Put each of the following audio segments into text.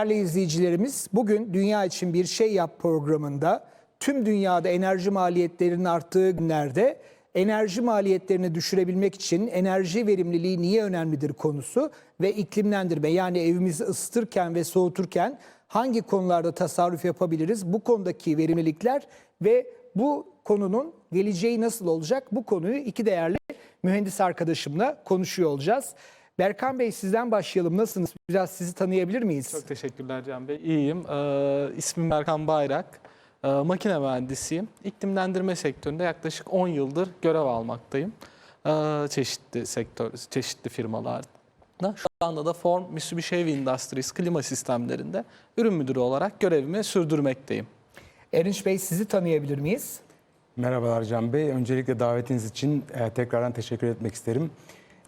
Değerli izleyicilerimiz, bugün Dünya için Bir Şey Yap programında tüm dünyada enerji maliyetlerinin arttığı günlerde enerji maliyetlerini düşürebilmek için enerji verimliliği niye önemlidir konusu ve iklimlendirme yani evimizi ısıtırken ve soğuturken hangi konularda tasarruf yapabiliriz? Bu konudaki verimlilikler ve bu konunun geleceği nasıl olacak? Bu konuyu iki değerli mühendis arkadaşımla konuşuyor olacağız. Berkan Bey sizden başlayalım. Nasılsınız? Biraz sizi tanıyabilir miyiz? Çok teşekkürler Can Bey. İyiyim. Ee, ismim Berkan Bayrak. Ee, makine mühendisiyim. İklimlendirme sektöründe yaklaşık 10 yıldır görev almaktayım. Ee, çeşitli sektör, çeşitli firmalarda. Şu anda da Form Mitsubishi Heavy Industries klima sistemlerinde ürün müdürü olarak görevimi sürdürmekteyim. Erinç Bey sizi tanıyabilir miyiz? Merhabalar Can Bey. Öncelikle davetiniz için e, tekrardan teşekkür etmek isterim.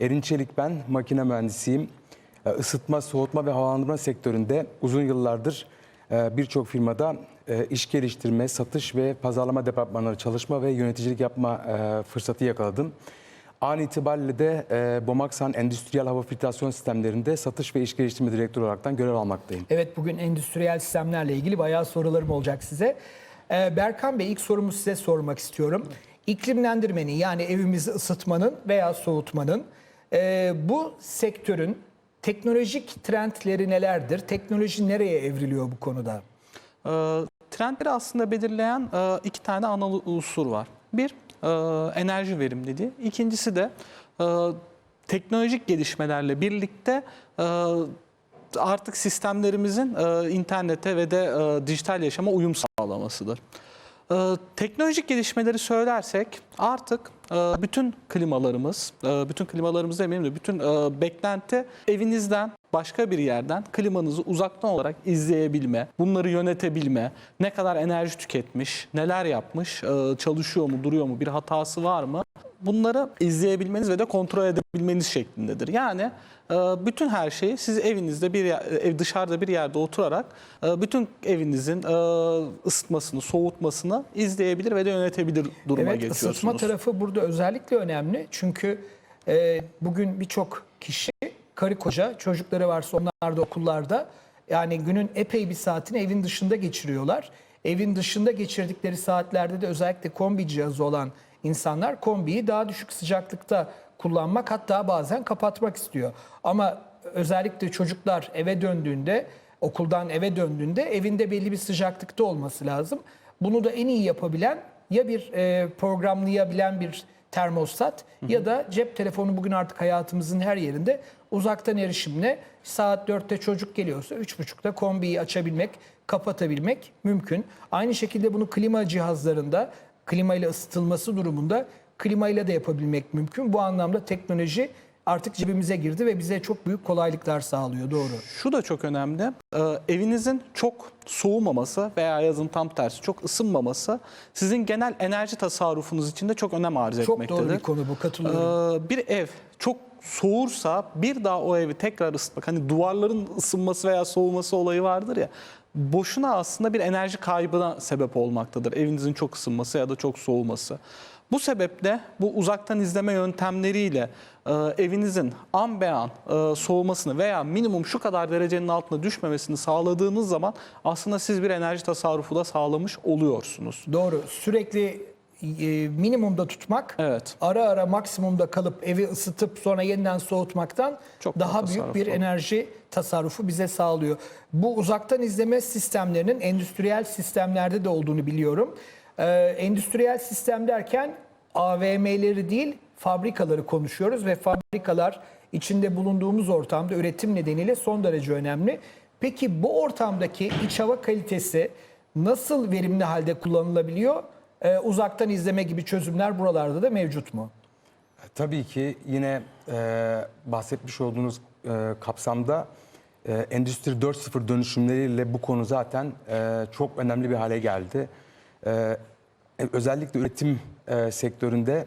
Erin Çelik ben, makine mühendisiyim. Isıtma, soğutma ve havalandırma sektöründe uzun yıllardır e, birçok firmada e, iş geliştirme, satış ve pazarlama departmanları çalışma ve yöneticilik yapma e, fırsatı yakaladım. An itibariyle de e, Bomaksan Endüstriyel Hava Filtrasyon Sistemlerinde satış ve iş geliştirme direktörü olaraktan görev almaktayım. Evet bugün endüstriyel sistemlerle ilgili bayağı sorularım olacak size. Ee, Berkan Bey ilk sorumu size sormak istiyorum. İklimlendirmenin yani evimizi ısıtmanın veya soğutmanın e, bu sektörün teknolojik trendleri nelerdir? Teknoloji nereye evriliyor bu konuda? Ee, trendleri aslında belirleyen e, iki tane ana unsur var. Bir, e, enerji verimliliği. İkincisi de e, teknolojik gelişmelerle birlikte e, artık sistemlerimizin e, internete ve de e, dijital yaşama uyum sağlamasıdır. E, teknolojik gelişmeleri söylersek artık e, bütün klimalarımız, e, bütün klimalarımız demeyeyim de bütün e, beklenti evinizden başka bir yerden klimanızı uzaktan olarak izleyebilme, bunları yönetebilme, ne kadar enerji tüketmiş, neler yapmış, çalışıyor mu, duruyor mu, bir hatası var mı? Bunları izleyebilmeniz ve de kontrol edebilmeniz şeklindedir. Yani e, bütün her şeyi siz evinizde bir yer- ev dışarıda bir yerde oturarak e, bütün evinizin e, ısıtmasını, soğutmasını izleyebilir ve de yönetebilir duruma Evet geçiyorsunuz. ısıtma tarafı burada özellikle önemli. Çünkü e, bugün birçok kişi karı koca çocukları varsa onlar da okullarda yani günün epey bir saatini evin dışında geçiriyorlar. Evin dışında geçirdikleri saatlerde de özellikle kombi cihazı olan insanlar kombiyi daha düşük sıcaklıkta kullanmak hatta bazen kapatmak istiyor. Ama özellikle çocuklar eve döndüğünde okuldan eve döndüğünde evinde belli bir sıcaklıkta olması lazım. Bunu da en iyi yapabilen ya bir e, programlayabilen bir termostat ya da cep telefonu bugün artık hayatımızın her yerinde uzaktan erişimle saat 4'te çocuk geliyorsa 3.30'da kombiyi açabilmek, kapatabilmek mümkün. Aynı şekilde bunu klima cihazlarında klima ile ısıtılması durumunda klima ile de yapabilmek mümkün. Bu anlamda teknoloji artık cebimize girdi ve bize çok büyük kolaylıklar sağlıyor. Doğru. Şu da çok önemli. Ee, evinizin çok soğumaması veya yazın tam tersi çok ısınmaması sizin genel enerji tasarrufunuz için de çok önem arz Çok etmektedir. doğru bir konu bu. Katılıyorum. Ee, bir ev çok soğursa bir daha o evi tekrar ısıtmak hani duvarların ısınması veya soğuması olayı vardır ya boşuna aslında bir enerji kaybına sebep olmaktadır evinizin çok ısınması ya da çok soğuması. Bu sebeple bu uzaktan izleme yöntemleriyle e, evinizin an be an e, soğumasını veya minimum şu kadar derecenin altına düşmemesini sağladığınız zaman aslında siz bir enerji tasarrufu da sağlamış oluyorsunuz. Doğru. Sürekli e, minimumda tutmak, Evet. ara ara maksimumda kalıp evi ısıtıp sonra yeniden soğutmaktan Çok daha büyük bir enerji tasarrufu bize sağlıyor. Bu uzaktan izleme sistemlerinin endüstriyel sistemlerde de olduğunu biliyorum. Ee, endüstriyel sistem derken AVM'leri değil fabrikaları konuşuyoruz ve fabrikalar içinde bulunduğumuz ortamda üretim nedeniyle son derece önemli. Peki bu ortamdaki iç hava kalitesi nasıl verimli halde kullanılabiliyor? Ee, uzaktan izleme gibi çözümler buralarda da mevcut mu? Tabii ki yine e, bahsetmiş olduğunuz e, kapsamda e, Endüstri 4.0 dönüşümleriyle bu konu zaten e, çok önemli bir hale geldi. E, özellikle üretim e, sektöründe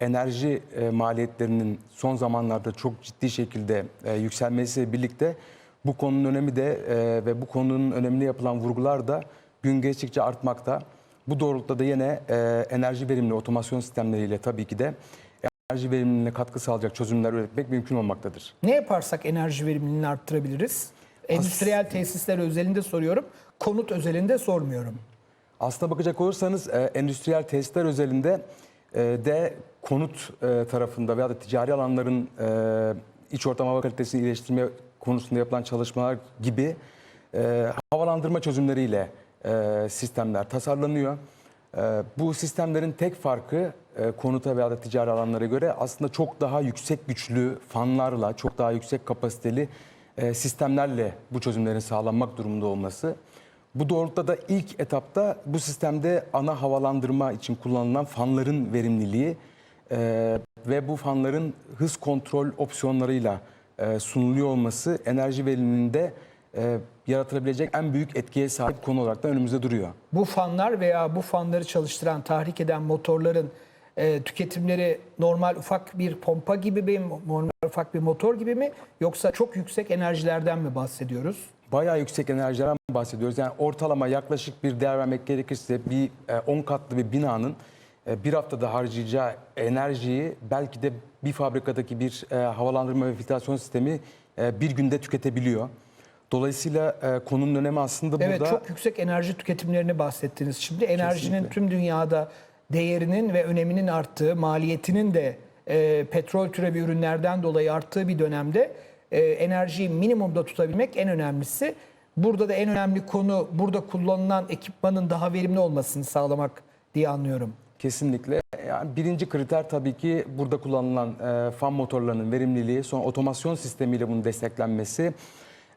enerji e, maliyetlerinin son zamanlarda çok ciddi şekilde e, yükselmesiyle birlikte bu konunun önemi de e, ve bu konunun önemine yapılan vurgular da gün geçtikçe artmakta. Bu doğrultuda da yine e, enerji verimli otomasyon sistemleriyle tabii ki de enerji verimliliğine katkı sağlayacak çözümler üretmek mümkün olmaktadır. Ne yaparsak enerji verimliliğini arttırabiliriz? Endüstriyel tesisler özelinde soruyorum. Konut özelinde sormuyorum. Aslına bakacak olursanız e, endüstriyel tesisler özelinde e, de konut e, tarafında veya da ticari alanların e, iç ortam hava kalitesini iyileştirme konusunda yapılan çalışmalar gibi e, havalandırma çözümleriyle e, sistemler tasarlanıyor. E, bu sistemlerin tek farkı e, konuta veya da ticari alanlara göre aslında çok daha yüksek güçlü fanlarla, çok daha yüksek kapasiteli e, sistemlerle bu çözümlerin sağlanmak durumunda olması. Bu doğrultuda da ilk etapta bu sistemde ana havalandırma için kullanılan fanların verimliliği ve bu fanların hız kontrol opsiyonlarıyla e, sunuluyor olması enerji verimliliğinde e, yaratılabilecek en büyük etkiye sahip konu olarak da önümüzde duruyor. Bu fanlar veya bu fanları çalıştıran, tahrik eden motorların e, tüketimleri normal ufak bir pompa gibi mi, normal ufak bir motor gibi mi yoksa çok yüksek enerjilerden mi bahsediyoruz? Bayağı yüksek enerjilerden bahsediyoruz. Yani ortalama yaklaşık bir değer vermek gerekirse bir e, 10 katlı bir binanın e, bir haftada harcayacağı enerjiyi belki de bir fabrikadaki bir e, havalandırma ve filtrasyon sistemi e, bir günde tüketebiliyor. Dolayısıyla e, konunun önemi aslında Evet burada çok yüksek enerji tüketimlerini bahsettiniz. Şimdi enerjinin Kesinlikle. tüm dünyada değerinin ve öneminin arttığı, maliyetinin de e, petrol türevi ürünlerden dolayı arttığı bir dönemde e, enerjiyi minimumda tutabilmek en önemlisi. Burada da en önemli konu burada kullanılan ekipmanın daha verimli olmasını sağlamak diye anlıyorum. Kesinlikle. Yani birinci kriter tabii ki burada kullanılan e, fan motorlarının verimliliği, sonra otomasyon sistemiyle bunun desteklenmesi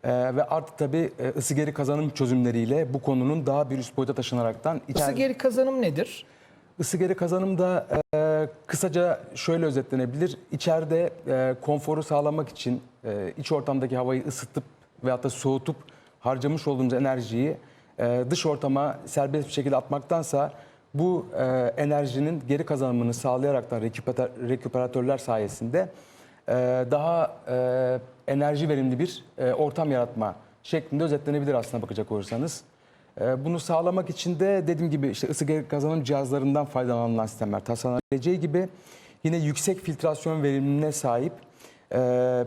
e, ve artık tabii e, ısı geri kazanım çözümleriyle bu konunun daha bir üst boyuta taşınaraktan Isı geri kazanım nedir? Isı geri kazanım da e, kısaca şöyle özetlenebilir. İçeride e, konforu sağlamak için e, iç ortamdaki havayı ısıtıp veyahut da soğutup harcamış olduğumuz enerjiyi e, dış ortama serbest bir şekilde atmaktansa bu e, enerjinin geri kazanımını sağlayaraktan reküperatör- reküperatörler sayesinde daha e, enerji verimli bir e, ortam yaratma şeklinde özetlenebilir aslına bakacak olursanız. Bunu sağlamak için de dediğim gibi işte ısı geri kazanım cihazlarından faydalanılan sistemler tasarlanabileceği gibi yine yüksek filtrasyon verimliliğine sahip e, e,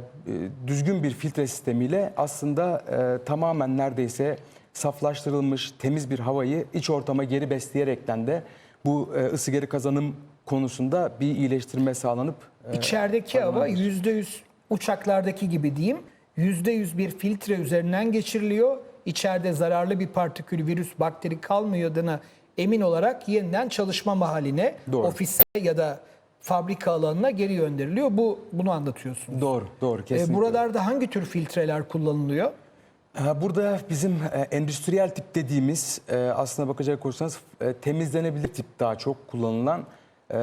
düzgün bir filtre sistemiyle aslında e, tamamen neredeyse saflaştırılmış temiz bir havayı iç ortama geri besleyerekten de bu e, ısı geri kazanım konusunda bir iyileştirme sağlanıp e, İçerideki hava %100 uçaklardaki gibi diyeyim. %100 bir filtre üzerinden geçiriliyor. İçeride zararlı bir partikül, virüs, bakteri kalmayadığına emin olarak yeniden çalışma mahalline, Doğru. ofise ya da fabrika alanına geri gönderiliyor. Bu bunu anlatıyorsunuz. doğru doğru E, kesinlikle. buralarda hangi tür filtreler kullanılıyor? Burada bizim e, endüstriyel tip dediğimiz e, aslına bakacak olursanız e, temizlenebilir tip daha çok kullanılan e,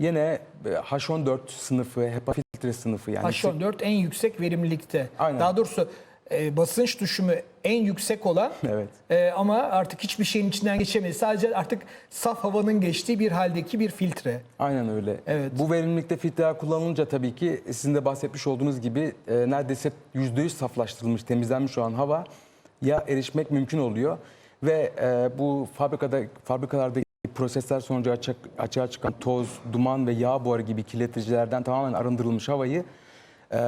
yine e, H14 sınıfı, HEPA filtre sınıfı yani H14 en yüksek verimlilikte. Aynen. Daha doğrusu e, basınç düşümü en yüksek olan Evet. e, ama artık hiçbir şeyin içinden geçemedi. Sadece artık saf havanın geçtiği bir haldeki bir filtre. Aynen öyle. Evet. Bu verimlilikte filtreler kullanılınca tabii ki sizin de bahsetmiş olduğunuz gibi e, neredeyse %100 saflaştırılmış, temizlenmiş olan hava ya erişmek mümkün oluyor ve e, bu fabrikada fabrikalardaki prosesler sonucu açık, açığa çıkan toz, duman ve yağ buharı gibi kirleticilerden tamamen arındırılmış havayı e,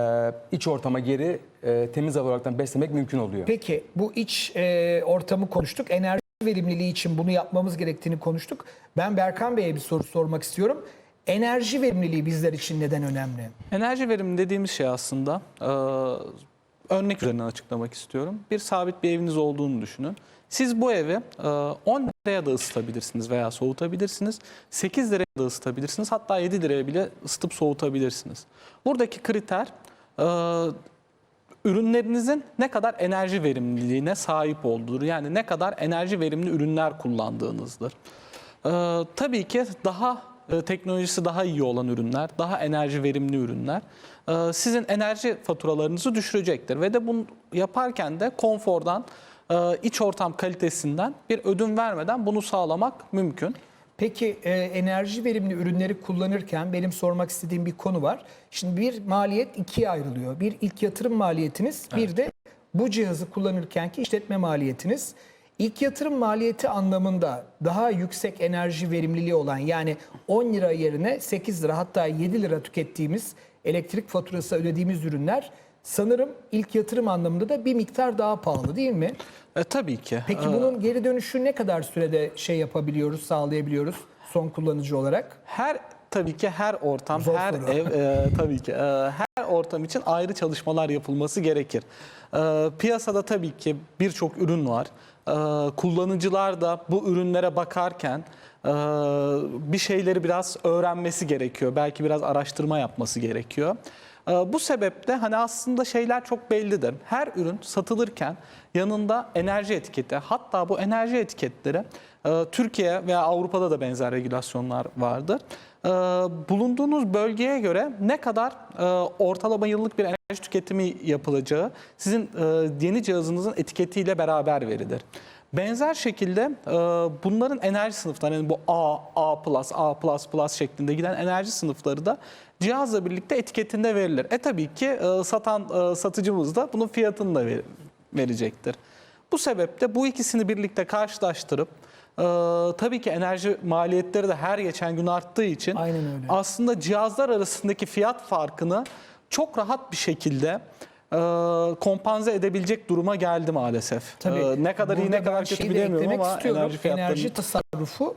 iç ortama geri e, temiz hava olarak beslemek mümkün oluyor. Peki bu iç e, ortamı konuştuk. Enerji verimliliği için bunu yapmamız gerektiğini konuştuk. Ben Berkan Bey'e bir soru sormak istiyorum. Enerji verimliliği bizler için neden önemli? Enerji verimi dediğimiz şey aslında e, örnek üzerinden açıklamak istiyorum. Bir sabit bir eviniz olduğunu düşünün. Siz bu evi e, 10 liraya da ısıtabilirsiniz veya soğutabilirsiniz. 8 liraya da ısıtabilirsiniz. Hatta 7 liraya bile ısıtıp soğutabilirsiniz. Buradaki kriter e, ürünlerinizin ne kadar enerji verimliliğine sahip olduğudur. Yani ne kadar enerji verimli ürünler kullandığınızdır. Ee, tabii ki daha e, teknolojisi daha iyi olan ürünler, daha enerji verimli ürünler e, sizin enerji faturalarınızı düşürecektir. Ve de bunu yaparken de konfordan, e, iç ortam kalitesinden bir ödün vermeden bunu sağlamak mümkün. Peki e, enerji verimli ürünleri kullanırken benim sormak istediğim bir konu var. Şimdi bir maliyet ikiye ayrılıyor. Bir ilk yatırım maliyetiniz, bir de bu cihazı kullanırkenki işletme maliyetiniz. İlk yatırım maliyeti anlamında daha yüksek enerji verimliliği olan yani 10 lira yerine 8 lira hatta 7 lira tükettiğimiz elektrik faturası ödediğimiz ürünler sanırım ilk yatırım anlamında da bir miktar daha pahalı değil mi? E, tabii ki. Peki E, bunun geri dönüşü ne kadar sürede şey yapabiliyoruz, sağlayabiliyoruz son kullanıcı olarak? Her tabii ki her ortam, Zor her soru. ev e, tabii ki e, her ortam için ayrı çalışmalar yapılması gerekir. E, piyasada tabii ki birçok ürün var. E, kullanıcılar da bu ürünlere bakarken e, bir şeyleri biraz öğrenmesi gerekiyor. Belki biraz araştırma yapması gerekiyor. E, bu sebeple hani aslında şeyler çok bellidir. Her ürün satılırken yanında enerji etiketi, hatta bu enerji etiketleri e, Türkiye veya Avrupa'da da benzer regülasyonlar vardır. E, bulunduğunuz bölgeye göre ne kadar e, ortalama yıllık bir enerji tüketimi yapılacağı sizin yeni cihazınızın etiketiyle beraber verilir. Benzer şekilde e, bunların enerji sınıfları yani bu A, A+, A++ şeklinde giden enerji sınıfları da cihazla birlikte etiketinde verilir. E tabii ki e, satan e, satıcımız da bunun fiyatını da ver- verecektir. Bu sebeple bu ikisini birlikte karşılaştırıp e, tabii ki enerji maliyetleri de her geçen gün arttığı için aslında cihazlar arasındaki fiyat farkını çok rahat bir şekilde e, kompanze edebilecek duruma geldi maalesef. Tabii. E, ne kadar iyi ne kadar kötü bilemiyorum ama istiyorum. enerji fiyatlarının Enerji tasarrufu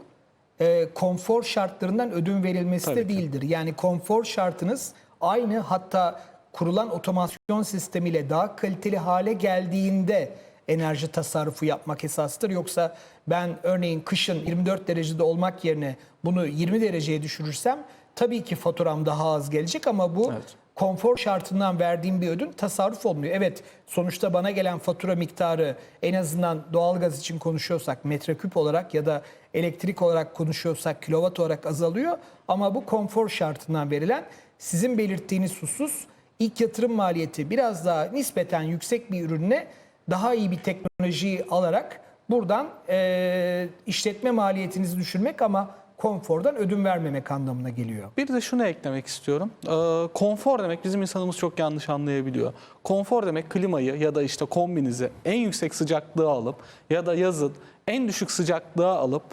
e, konfor şartlarından ödün verilmesi Tabii de ki. değildir. Yani konfor şartınız aynı hatta kurulan otomasyon sistemiyle daha kaliteli hale geldiğinde enerji tasarrufu yapmak esastır. Yoksa ben örneğin kışın 24 derecede olmak yerine bunu 20 dereceye düşürürsem tabii ki faturam daha az gelecek ama bu Evet. Konfor şartından verdiğim bir ödün tasarruf olmuyor. Evet sonuçta bana gelen fatura miktarı en azından doğalgaz için konuşuyorsak metreküp olarak ya da elektrik olarak konuşuyorsak kilowatt olarak azalıyor. Ama bu konfor şartından verilen sizin belirttiğiniz husus ilk yatırım maliyeti biraz daha nispeten yüksek bir ürünle daha iyi bir teknolojiyi alarak buradan eee, işletme maliyetinizi düşürmek ama konfordan ödün vermemek anlamına geliyor. Bir de şunu eklemek istiyorum. Ee, konfor demek bizim insanımız çok yanlış anlayabiliyor. Konfor demek klimayı ya da işte kombinizi en yüksek sıcaklığa alıp ya da yazın en düşük sıcaklığa alıp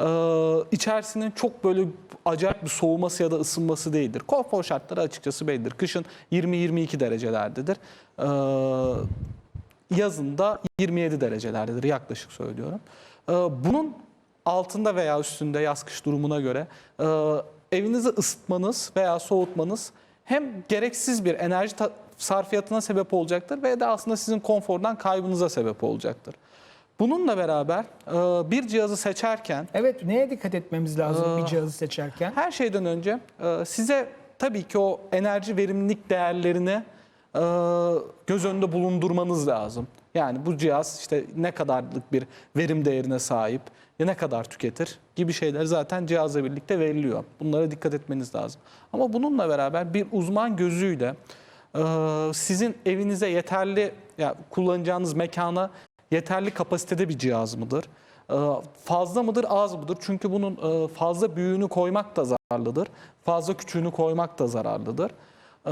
e, içerisinin çok böyle acayip bir soğuması ya da ısınması değildir. Konfor şartları açıkçası bellidir. Kışın 20-22 derecelerdedir. Ee, yazında 27 derecelerdedir yaklaşık söylüyorum. Ee, Bunun altında veya üstünde yaz kış durumuna göre e, evinizi ısıtmanız veya soğutmanız hem gereksiz bir enerji sarfiyatına sebep olacaktır ve de aslında sizin konfordan kaybınıza sebep olacaktır. Bununla beraber e, bir cihazı seçerken Evet neye dikkat etmemiz lazım bir cihazı seçerken? her şeyden önce e, size tabii ki o enerji verimlilik değerlerini e, göz önünde bulundurmanız lazım. Yani bu cihaz işte ne kadarlık bir verim değerine sahip, ne kadar tüketir gibi şeyler zaten cihazla birlikte veriliyor. Bunlara dikkat etmeniz lazım. Ama bununla beraber bir uzman gözüyle e, sizin evinize yeterli, ya kullanacağınız mekana yeterli kapasitede bir cihaz mıdır? Ee, Fazla mıdır, az mıdır? Çünkü bunun e, fazla büyüğünü koymak da zararlıdır. Fazla küçüğünü koymak da zararlıdır. Ee,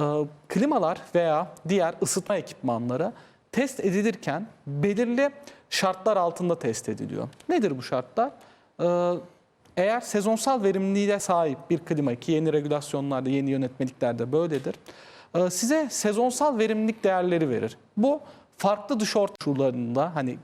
Klimalar veya diğer ısıtma ekipmanları test edilirken belirli şartlar altında test ediliyor. Nedir bu şartlar? Ee, Eğer sezonsal verimliliğe sahip bir klima ki yeni regülasyonlarda, yeni yönetmeliklerde böyledir. Ee, Size sezonsal verimlilik değerleri verir. Bu farklı dış ortamlarında hani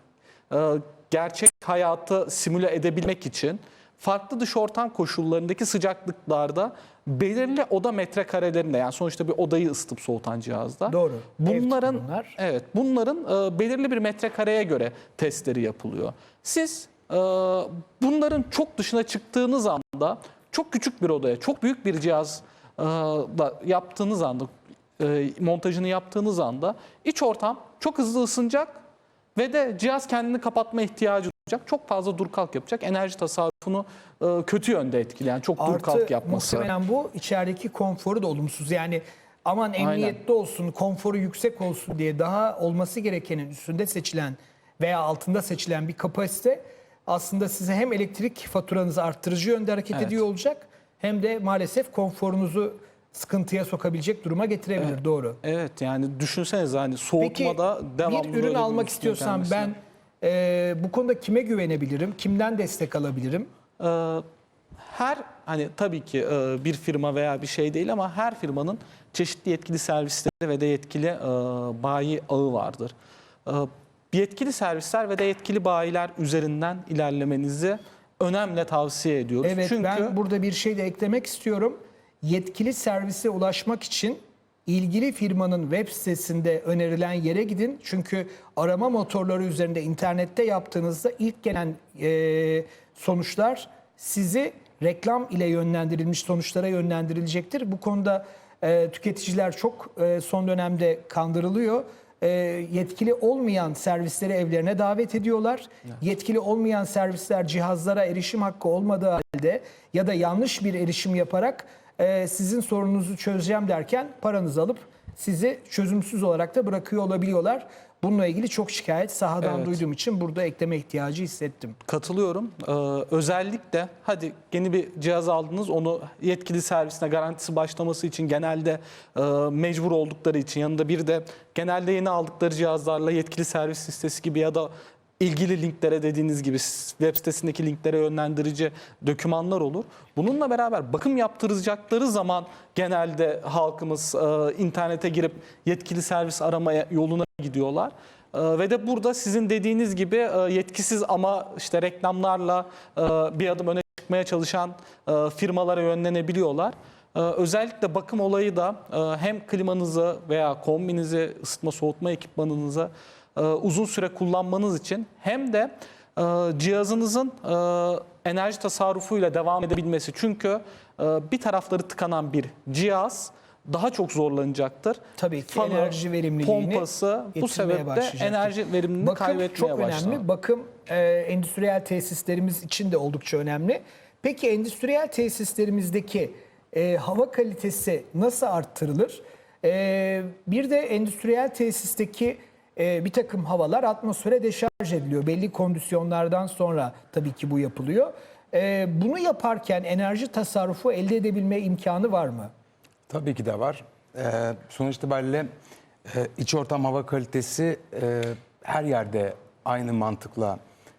e, gerçek hayatı simüle edebilmek için farklı dış ortam koşullarındaki sıcaklıklarda belirli oda metrekarelerinde yani sonuçta bir odayı ısıtıp soğutan cihazda. Doğru. Bunların bunlar. evet bunların e, belirli bir metrekareye göre testleri yapılıyor. Siz e, bunların çok dışına çıktığınız anda çok küçük bir odaya çok büyük bir cihaz e, da yaptığınız anda e, montajını yaptığınız anda iç ortam çok hızlı ısınacak ve de cihaz kendini kapatma ihtiyacı duyacak. Çok fazla dur kalk yapacak. Enerji tasarrufunu e, kötü yönde etkileyen çok dur kalk Artı yapması. muhtemelen bu içerideki konforu da olumsuz. Yani aman emniyetli olsun, konforu yüksek olsun diye daha olması gerekenin üstünde seçilen veya altında seçilen bir kapasite aslında size hem elektrik faturanızı arttırıcı yönde hareket Evet. ediyor olacak hem de maalesef konforunuzu sıkıntıya sokabilecek duruma getirebilir. Doğru. Evet yani düşünsenize hani Peki soğutmada devamlı bir ürün almak gelmesi. ben e, bu konuda kime güvenebilirim? Kimden destek alabilirim? Ee, her hani tabii ki e, bir firma veya bir şey değil ama her firmanın çeşitli yetkili servisleri ve de yetkili e, bayi ağı vardır. E, yetkili servisler ve de yetkili bayiler üzerinden ilerlemenizi önemli tavsiye ediyoruz. Evet Çünkü ben burada bir şey de eklemek istiyorum. Yetkili servise ulaşmak için ilgili firmanın web sitesinde önerilen yere gidin. Çünkü arama motorları üzerinde internette yaptığınızda ilk gelen e, sonuçlar sizi reklam ile yönlendirilmiş sonuçlara yönlendirilecektir. Bu konuda e, tüketiciler çok e, son dönemde kandırılıyor. E, yetkili olmayan servisleri evlerine davet ediyorlar. Yetkili olmayan servisler cihazlara erişim hakkı olmadığı halde ya da yanlış bir erişim yaparak e, sizin sorununuzu çözeceğim derken paranızı alıp sizi çözümsüz olarak da bırakıyor olabiliyorlar. Bununla ilgili çok şikayet sahadan Evet. duyduğum için burada ekleme ihtiyacı hissettim. Katılıyorum. Ee, özellikle hadi yeni bir cihaz aldınız onu yetkili servisine garantisi başlaması için genelde e, mecbur oldukları için yanında bir de genelde yeni aldıkları cihazlarla yetkili servis listesi gibi ya da ilgili linklere dediğiniz gibi web sitesindeki linklere yönlendirici dokümanlar olur. Bununla beraber bakım yaptıracakları zaman genelde halkımız e, internete girip yetkili servis aramaya yoluna gidiyorlar. Ee, Ve de burada sizin dediğiniz gibi e, yetkisiz ama işte reklamlarla e, bir adım öne çıkmaya çalışan e, firmalara yönlenebiliyorlar. Özellikle bakım olayı da e, hem klimanızı veya kombinizi, ısıtma soğutma ekipmanınızı e, uzun süre kullanmanız için hem de e, cihazınızın e, enerji tasarrufuyla devam edebilmesi. Çünkü e, bir tarafları tıkanan bir cihaz daha çok zorlanacaktır. Tabii ki Fanı, enerji verimliliğini pompası bu sebeple enerji verimini Bakım kaybetmeye çok başlar. önemli. Bakım e, endüstriyel tesislerimiz için de oldukça önemli. Peki endüstriyel tesislerimizdeki e, hava kalitesi nasıl arttırılır? E, bir de endüstriyel tesisteki e, bir takım havalar atmosfere deşarj ediliyor. Belli kondisyonlardan sonra tabii ki bu yapılıyor. E, bunu yaparken enerji tasarrufu elde edebilme imkanı var mı? Tabii ki de var. Ee, sonuç itibariyle e, iç ortam hava kalitesi e, her yerde aynı mantıkla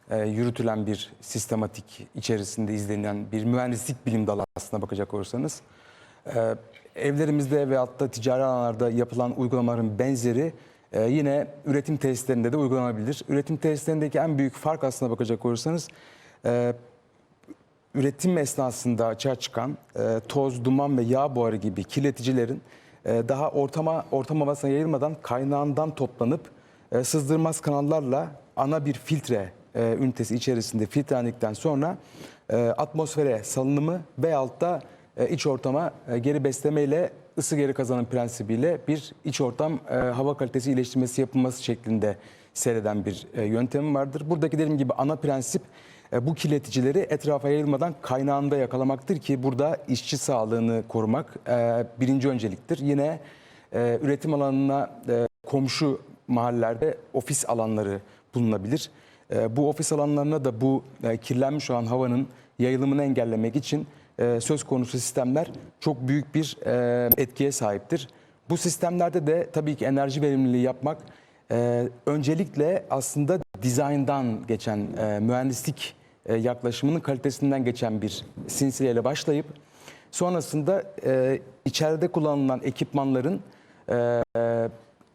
e, yürütülen bir sistematik içerisinde izlenen bir mühendislik bilim dalı aslına bakacak olursanız. Ee, evlerimizde ve hatta ticari alanlarda yapılan uygulamaların benzeri e, yine üretim tesislerinde de uygulanabilir. Üretim tesislerindeki en büyük fark aslına bakacak olursanız e, üretim esnasında açığa çıkan e, toz, duman ve yağ buharı gibi kirleticilerin e, daha ortama ortam havasına yayılmadan kaynağından toplanıp sızdırmaz kanallarla ana bir filtre ünitesi içerisinde filtrelendikten sonra atmosfere salınımı veyahut da iç ortama geri beslemeyle ısı geri kazanım prensibiyle bir iç ortam e, hava kalitesi iyileştirmesi yapılması şeklinde seyreden bir e, yöntemi vardır. Buradaki dediğim gibi ana prensip e, bu kirleticileri etrafa yayılmadan kaynağında yakalamaktır ki burada işçi sağlığını korumak e, birinci önceliktir. Yine e, üretim alanına e, komşu mahallelerde ofis alanları bulunabilir. E, Bu ofis alanlarına da bu e, kirlenmiş olan havanın yayılımını engellemek için e, söz konusu sistemler çok büyük bir e, etkiye sahiptir. Bu sistemlerde de tabii ki enerji verimliliği yapmak e, öncelikle aslında dizayndan geçen mühendislik yaklaşımının kalitesinden geçen bir sinsiyeyle başlayıp sonrasında içeride kullanılan ekipmanların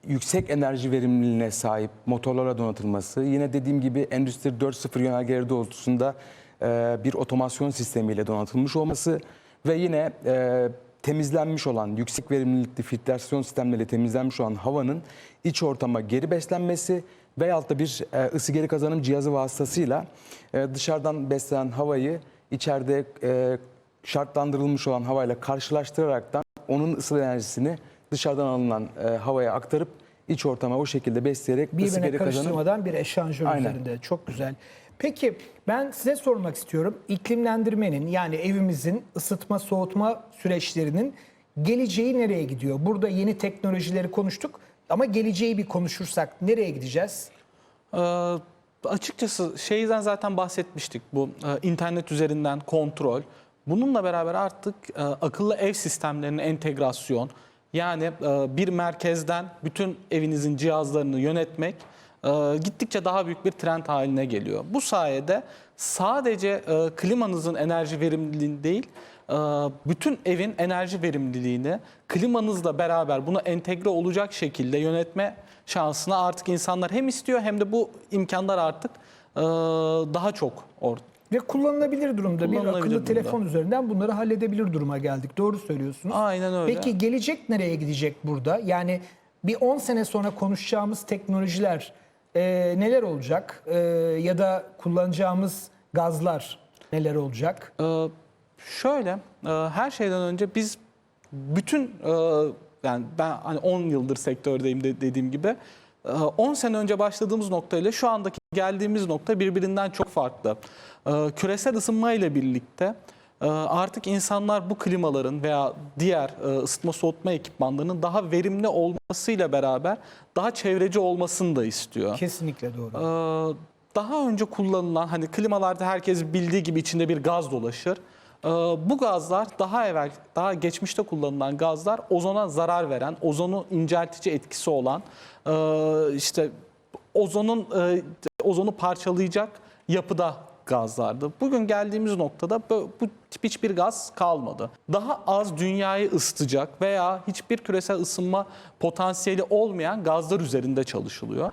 yüksek enerji verimliliğine sahip motorlara donatılması, yine dediğim gibi Endüstri 4.0 yönergeleri doğrultusunda e, bir otomasyon sistemiyle donatılmış olması ve yine e, temizlenmiş olan, yüksek verimlilikli filtrasyon sistemleriyle temizlenmiş olan havanın iç ortama geri beslenmesi veyahut da bir e, ısı geri kazanım cihazı vasıtasıyla e, dışarıdan beslenen havayı içeride e, şartlandırılmış olan havayla karşılaştıraraktan onun ısı enerjisini dışarıdan alınan e, havaya aktarıp iç ortama o şekilde besleyerek ısı birbirine geri kazanıp karıştırmadan bir eşanjör Aynen. üzerinde. Çok güzel. Peki ben size sormak istiyorum. İklimlendirmenin yani evimizin ısıtma soğutma süreçlerinin geleceği nereye gidiyor? Burada yeni teknolojileri konuştuk ama geleceği bir konuşursak nereye gideceğiz? Ee, açıkçası şeyden zaten bahsetmiştik bu e, internet üzerinden kontrol. Bununla beraber artık e, akıllı ev sistemlerinin entegrasyon yani e, bir merkezden bütün evinizin cihazlarını yönetmek e, gittikçe daha büyük bir trend haline geliyor. Bu sayede sadece e, klimanızın enerji verimliliğini değil, e, bütün evin enerji verimliliğini klimanızla beraber buna entegre olacak şekilde yönetme şansını artık insanlar hem istiyor hem de bu imkanlar artık e, daha çok ortaya. Ve kullanılabilir durumda. Bir Kullanılabilir akıllı durumda. telefon üzerinden bunları halledebilir duruma geldik. Doğru söylüyorsunuz. Aynen öyle. Peki gelecek nereye gidecek burada? Yani bir 10 sene sonra konuşacağımız teknolojiler e, neler olacak? E, ya da kullanacağımız gazlar neler olacak? Ee, şöyle, e, her şeyden önce biz bütün e, yani ben hani 10 yıldır sektördeyim de, dediğim gibi e, 10 sene önce başladığımız noktayla şu andaki geldiğimiz nokta birbirinden çok farklı. E, Küresel ısınma ile birlikte artık insanlar bu klimaların veya diğer e, ısıtma soğutma ekipmanlarının daha verimli olmasıyla beraber daha çevreci olmasını da istiyor. Kesinlikle doğru. Ee, daha önce kullanılan hani klimalarda herkes bildiği gibi içinde bir gaz dolaşır. Ee, Bu gazlar daha evvel, daha geçmişte kullanılan gazlar ozona zarar veren, ozonu inceltici etkisi olan, e, işte ozonun e, ozonu parçalayacak yapıda gazlardı. Bugün geldiğimiz noktada bö- bu tip hiçbir gaz kalmadı. Daha az dünyayı ısıtacak veya hiçbir küresel ısınma potansiyeli olmayan gazlar üzerinde çalışılıyor.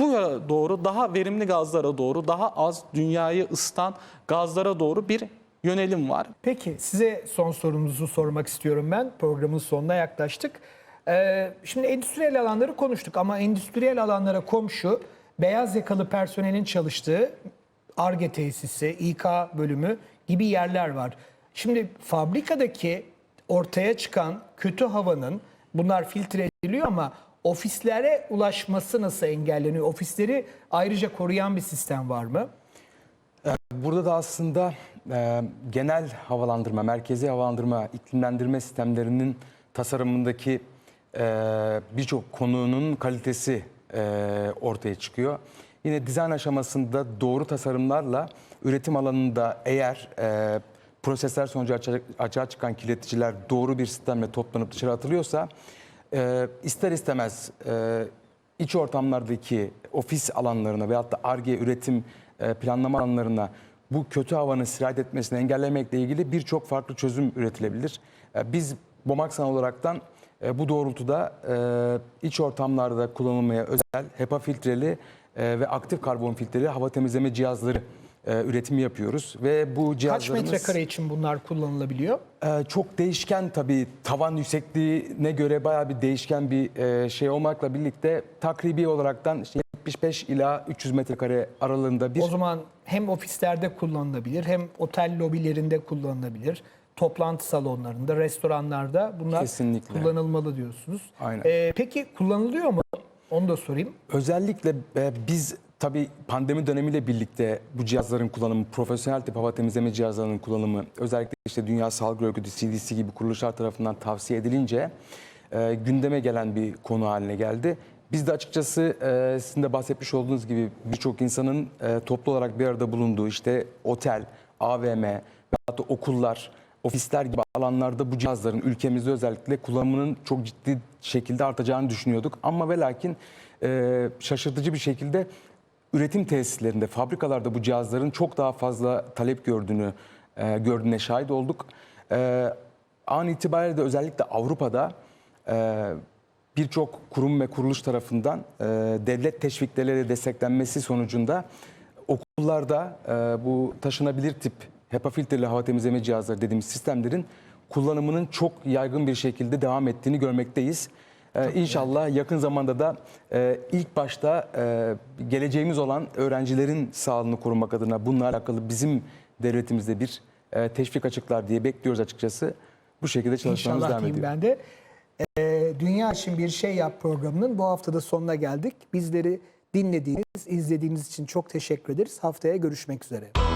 Bu doğru daha verimli gazlara doğru, daha az dünyayı ısıtan gazlara doğru bir yönelim var. Peki size son sorumuzu sormak istiyorum ben. Programın sonuna yaklaştık. Ee, şimdi endüstriyel alanları konuştuk ama endüstriyel alanlara komşu beyaz yakalı personelin çalıştığı ARGE tesisi, İK bölümü gibi yerler var. Şimdi fabrikadaki ortaya çıkan kötü havanın bunlar filtre ediliyor ama ofislere ulaşması nasıl engelleniyor? Ofisleri ayrıca koruyan bir sistem var mı? Burada da aslında e, genel havalandırma, merkezi havalandırma, iklimlendirme sistemlerinin tasarımındaki e, birçok konunun kalitesi e, ortaya çıkıyor. Yine dizayn aşamasında doğru tasarımlarla üretim alanında eğer e, prosesler sonucu açığa, açığa çıkan kirleticiler doğru bir sistemle toplanıp dışarı atılıyorsa e, ister istemez e, iç ortamlardaki ofis alanlarına veyahut da ARGE üretim e, planlama alanlarına bu kötü havanın sirayet etmesini engellemekle ilgili birçok farklı çözüm üretilebilir. E, Biz Bomaksan olaraktan e, bu doğrultuda e, iç ortamlarda kullanılmaya özel HEPA filtreli e, ve aktif karbon filtreli hava temizleme cihazları e, üretimi yapıyoruz ve bu Kaç cihazlarımız metrekare için bunlar kullanılabiliyor? ee, çok değişken tabii tavan yüksekliğine göre bayağı bir değişken bir e, şey olmakla birlikte takribi olaraktan işte 75 ila 300 metrekare aralığında bir O zaman hem ofislerde kullanılabilir hem otel lobilerinde kullanılabilir. Toplantı salonlarında, restoranlarda bunlar Kesinlikle. kullanılmalı diyorsunuz. Aynen. Ee, peki kullanılıyor mu? Onu da sorayım. özellikle e, biz tabii pandemi dönemiyle birlikte bu cihazların kullanımı, profesyonel tip hava temizleme cihazlarının kullanımı özellikle işte Dünya Sağlık Örgütü, CDC gibi kuruluşlar tarafından tavsiye edilince e, gündeme gelen bir konu haline geldi. Biz de açıkçası e, sizin de bahsetmiş olduğunuz gibi birçok insanın e, toplu olarak bir arada bulunduğu işte otel, AVM da okullar, ofisler gibi alanlarda bu cihazların ülkemizde özellikle kullanımının çok ciddi şekilde artacağını düşünüyorduk. Ama ve lakin e, şaşırtıcı bir şekilde üretim tesislerinde, fabrikalarda bu cihazların çok daha fazla talep gördüğünü e, gördüğüne şahit olduk. E, an itibariyle de özellikle Avrupa'da e, birçok kurum ve kuruluş tarafından e, devlet teşvikleriyle desteklenmesi sonucunda okullarda e, bu taşınabilir tip HEPA filtreli hava temizleme cihazları dediğimiz sistemlerin kullanımının çok yaygın bir şekilde devam ettiğini görmekteyiz. Ee, İnşallah yakın zamanda da e, ilk başta e, geleceğimiz olan öğrencilerin sağlığını korumak adına bununla alakalı bizim devletimizde bir e, teşvik açıklar diye bekliyoruz açıkçası. Bu şekilde çalışmamız İnşallah devam ediyor. ben de. Ee, Dünya için bir şey yap programının bu haftada sonuna geldik. Bizleri dinlediğiniz, izlediğiniz için çok teşekkür ederiz. Haftaya görüşmek üzere.